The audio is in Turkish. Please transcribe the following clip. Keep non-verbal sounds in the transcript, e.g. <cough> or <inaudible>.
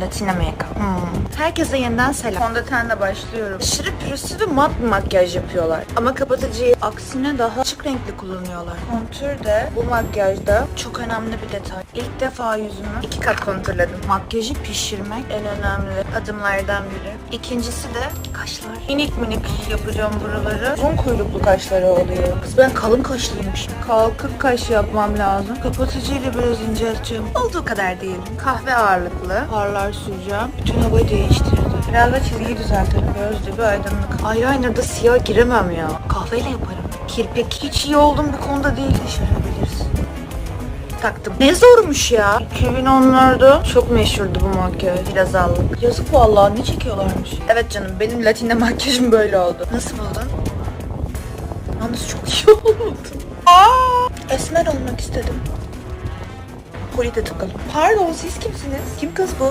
Latin Amerika. Hmm. Herkese yeniden selam. Fondötenle başlıyorum. Aşırı pürüzsüz ve mat bir makyaj yapıyorlar. Ama kapatıcıyı aksine daha açık renkli kullanıyorlar. Kontür de bu makyajda çok önemli bir detay. İlk defa yüzümü iki kat kontürledim. Makyajı pişirmek en önemli adımlardan biri. İkincisi de kaşlar. Minik minik yapacağım buraları. Uzun kuyruklu kaşları oluyor. Kız ben kalın kaşlıymışım. Kalkık kaş yapmam lazım. Kapatıcıyla biraz incelteceğim. Olduğu kadar değil. Kahve ağırlıklı. Parlar süreceğim. Bütün havayı değiştirdi. Biraz da çizgi düzeltelim. Göz dibi aydınlık. Eyeliner'da siyah giremem ya. Kahveyle yaparım. Kirpik hiç iyi olduğum bir konuda değil. Şaşırabilirsin. Taktım. Ne zormuş ya. 2010'larda çok meşhurdu bu makyaj. Biraz allık. Yazık vallahi ne çekiyorlarmış. Evet canım benim latinde <laughs> makyajım böyle oldu. Nasıl buldun? Yalnız çok iyi <laughs> oldu. Aa, esmer olmak istedim. Koli de takalım. Pardon siz kimsiniz? Kim kız bu?